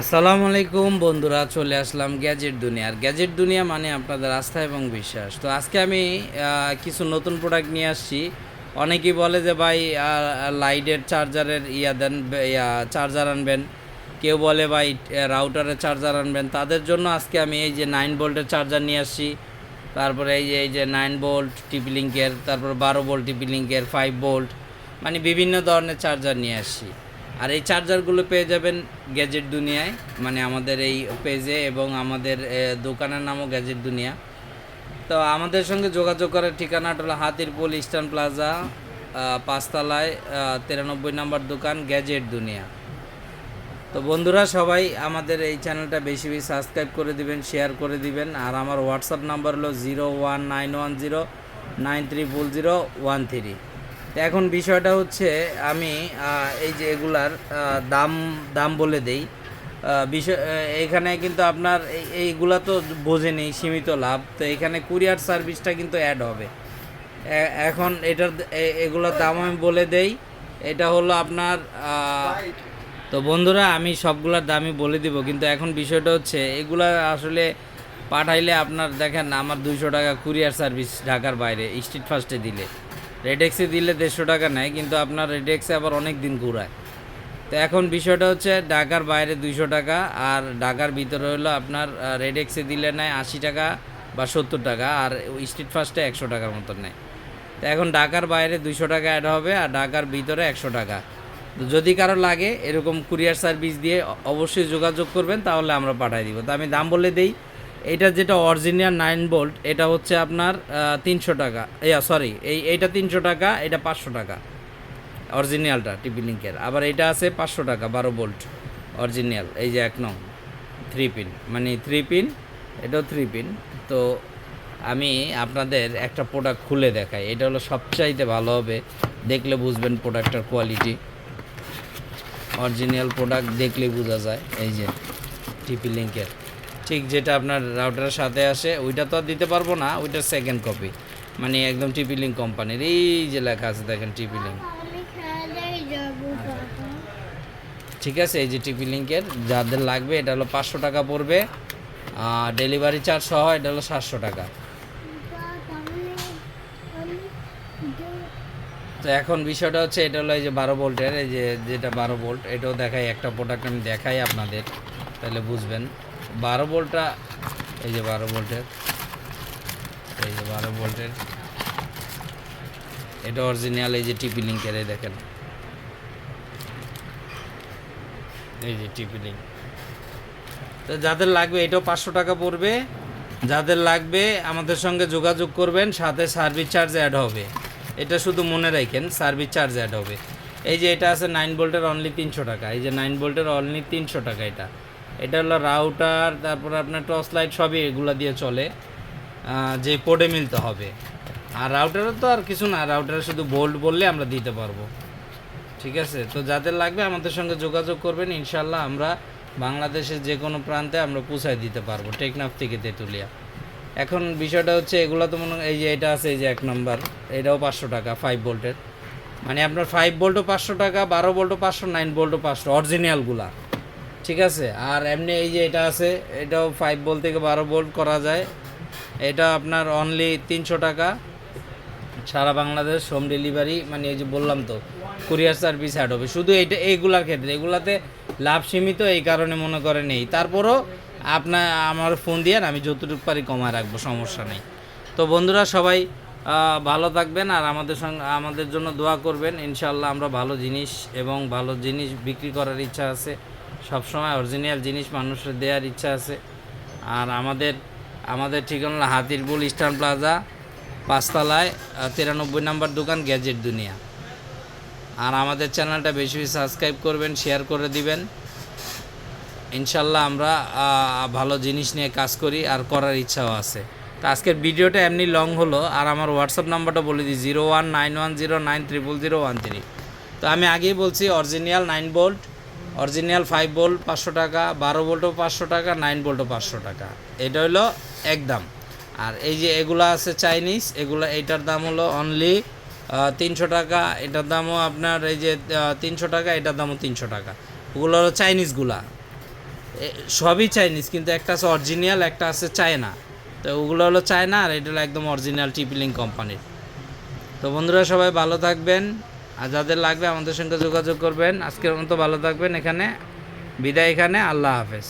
আসসালামু আলাইকুম বন্ধুরা, চলে আসলাম গ্যাজেট দুনিয়া। আর গ্যাজেট দুনিয়া মানে আপনাদের আস্থা এবং বিশ্বাস। তো আজকে আমি কিছু নতুন প্রোডাক্ট নিয়ে আসছি। অনেকেই বলে যে ভাই লাইটের চার্জারের ইয়া দেন, ইয়া চার্জার আনবেন। কেউ বলে ভাই রাউটারের চার্জার আনবেন। তাদের জন্য আজকে আমি এই যে নাইন ভোল্টের চার্জার নিয়ে আসছি। তারপরে এই যে এই যে নাইন ভোল্ট টিপি লিঙ্কের তারপর বারো ভোল্ট টিপি লিঙ্কের ফাইভ ভোল্ট মানে বিভিন্ন ধরনের চার্জার নিয়ে আসছি। আর এই চার্জারগুলো পেয়ে যাবেন গ্যাজেট দুনিয়ায় মানে আমাদের এই পেজে এবং আমাদের দোকানের নামও গ্যাজেট দুনিয়া। তো আমাদের সঙ্গে যোগাযোগ করার ঠিকানাটা হলো হাতিরপুল ইস্টার্ন প্লাজা পাঁচতলায় তিরানব্বই নম্বর দোকান গ্যাজেট দুনিয়া। তো বন্ধুরা সবাই আমাদের এই চ্যানেলটা বেশি বেশি সাবস্ক্রাইব করে দিবেন শেয়ার করে দিবেন, আর আমার হোয়াটসঅ্যাপ নাম্বার হলো zero one nine one zero nine three full zero one three এখন বিষয়টা হচ্ছে আমি এই যে এগুলার দাম দাম বলে দেই। বিষয় এখানে কিন্তু আপনার এই- এইগুলা তো বোঝেনি, সীমিত লাভ। তো এখানে কুরিয়ার সার্ভিসটা কিন্তু অ্যাড হবে। এখন এটার এগুলোর দাম আমি বলে দেই। এটা হলো আপনার তো বন্ধুরা, আমি সবগুলোর দামই বলে দিব। কিন্তু এখন বিষয়টা হচ্ছে, এগুলা আসলে পাঠাইলে আপনার দেখেন, আমার দুইশো টাকা কুরিয়ার সার্ভিস ঢাকার বাইরে, স্ট্রিট ফার্স্টে দিলে। রেডেক্সে দিলে দেড়শো টাকা নেয়, কিন্তু আপনার রেডেক্সে আবার অনেক দিন ঘুরায়। তো এখন বিষয়টা হচ্ছে ঢাকার বাইরে দুইশো টাকা, আর ঢাকার ভিতরে হলো আপনার রেডেক্সে দিলে নেয় আশি টাকা বা সত্তর টাকা, আর স্ট্রিট ফার্স্টে একশো টাকার মতন নেয়। তো এখন ঢাকার বাইরে দুইশো টাকা অ্যাড হবে, আর ঢাকার ভিতরে একশো টাকা। তো যদি কারও লাগে, এরকম কুরিয়ার সার্ভিস দিয়ে অবশ্যই যোগাযোগ করবেন, তাহলে আমরা পাঠিয়ে দিব। তো আমি দাম বলে দেই এটা যেটা অরিজিনাল নাইন বোল্ট এটা হচ্ছে আপনার তিনশো টাকা। ইয়া সরি এই, এইটা তিনশো টাকা, এটা পাঁচশো টাকা। অরিজিনালটা টিপি লিঙ্কের আবার এটা আছে পাঁচশো টাকা, বারো বোল্ট অরিজিনাল এই যে এক নং থ্রি পিন মানে থ্রি পিন এটাও থ্রি পিন তো আমি আপনাদের একটা প্রোডাক্ট খুলে দেখাই। এটা হলো সবচাইতে ভালো হবে। দেখলে বুঝবেন প্রোডাক্টটার কোয়ালিটি অরিজিনাল প্রোডাক্ট দেখলে বোঝা যায়। এই যে টিপি লিঙ্কের ঠিক যেটা আপনার রাউটারের সাথে আসে ওইটা তো আর দিতে পারব না ওইটা সেকেন্ড কপি মানে একদম টিপি লিঙ্ক কোম্পানির এই যে লেখা আছে দেখেন টিপি লিঙ্ক ঠিক আছে এই যে টিপি লিঙ্কের যাদের লাগবে এটা হলো পাঁচশো টাকা পড়বে আর ডেলিভারি চার্জ সহ এটা হলো সাতশো টাকা। তো এখন বিষয়টা হচ্ছে এটা হলো এই যে বারো ভোল্টের এই যে যেটা বারো ভোল্ট এটাও দেখাই একটা প্রোডাক্ট আমি দেখাই আপনাদের তাহলে বুঝবেন। বারো ভোল্টটা, এই যে বারো ভোল্টের, এই যে বারো ভোল্টের। এটা অরিজিনাল এই যে টিপি লিঙ্কের এই দেখেন। এই যে টিপি লিঙ্ক তো যাদের লাগবে, এটাও পাঁচশো টাকা পড়বে। যাদের লাগবে, আমাদের সঙ্গে যোগাযোগ করবেন, সাথে সার্ভিস চার্জ অ্যাড হবে। এটা শুধু মনে রাখেন সার্ভিস চার্জ অ্যাড হবে। এই যে এটা আছে নাইন ভোল্টের অনলি তিনশো টাকা, এই যে নাইন ভোল্টের অনলি তিনশো টাকা এটা। এটা হলো রাউটার, তারপর আপনার টর্চ লাইট সবই এগুলো দিয়ে চলে। যে পোডে মিলতে হবে। আর রাউটারও তো আর কিছু না, রাউটারে শুধু বোল্ট বললে আমরা দিতে পারব। ঠিক আছে? তো যাদের লাগবে আমাদের সঙ্গে যোগাযোগ করবেন ইনশাল্লাহ আমরা বাংলাদেশের যে কোনো প্রান্তে আমরা পৌঁছায় দিতে পারব, টেকনাফ থেকে তেঁতুলিয়া। এখন বিষয়টা হচ্ছে, এগুলো তো মনে এই যে এটা আছে, এই যে এক নম্বর, এটাও পাঁচশো টাকা ফাইভ ভোল্টের মানে আপনার ফাইভ ভোল্টও পাঁচশো টাকা, বারো ভোল্টও পাঁচশো নাইন ভোল্টও পাঁচশো অরিজিনালগুলা ঠিক আছে? আর এমনি এই যে এটা আছে, এটাও ফাইভ বোল্ট থেকে বারো বোল্ট করা যায়। এটা আপনার অনলি তিনশো টাকা। সারা বাংলাদেশ হোম ডেলিভারি মানে এই যে বললাম তো কুরিয়ার সার্ভিস অ্যাড হবে। শুধু এইটা, এইগুলার ক্ষেত্রে, এগুলাতে লাভ সীমিত, এই কারণে মনে করে নেই। তারপরও আপনার, আমার ফোন দিয়ে আমি যতটুকু পারি কমায় রাখব, সমস্যা নেই। তো বন্ধুরা, সবাই ভালো থাকবেন আর আমাদের সঙ্গে, আমাদের জন্য দোয়া করবেন। ইনশাল্লাহ আমরা ভালো জিনিস এবং ভালো জিনিস বিক্রি করার ইচ্ছা আছে। সবসময় অরিজিনাল জিনিস মানুষের দেওয়ার ইচ্ছা আছে। আর আমাদের আমাদের ঠিকানা হাতিরপুল ইস্টার্ন প্লাজা পাঁচতলায় তিরানব্বই নাম্বার দোকান গ্যাজেট দুনিয়া আর আমাদের চ্যানেলটা বেশি বেশি সাবস্ক্রাইব করবেন শেয়ার করে দিবেন। ইনশাল্লাহ আমরা ভালো জিনিস নিয়ে কাজ করি, আর করার ইচ্ছাও আছে। তো আজকের ভিডিওটা এমনি লং হলো, আর আমার হোয়াটসঅ্যাপ নাম্বারটা বলে দিই zero one nine one zero nine triple zero one three তো আমি আগেই বলছি original nine volt original five volt পাঁচশো টাকা, বারো ভোল্টও পাঁচশো টাকা নাইন ভোল্টও পাঁচশো টাকা। এটা হলো একদম। আর এই যে এগুলো আছে চাইনিজ এগুলো এইটার দাম হলো অনলি তিনশো টাকা। এটার দামও আপনার এই যে তিনশো টাকা, এটার দামও তিনশো টাকা। ওগুলো হলো চাইনিজগুলা সবই চাইনিজ কিন্তু একটা আছে অরিজিনাল একটা আছে চায়না তো ওগুলো হলো চায়না আর এটা হলো একদম অরিজিনাল টিপিলিং কোম্পানির তো বন্ধুরা সবাই ভালো থাকবেন। আর যাদের লাগবে আমাদের সঙ্গে যোগাযোগ করবেন। আজকের মতো ভালো থাকবেন এখানে। বিদায় এখানে। আল্লাহ হাফেজ।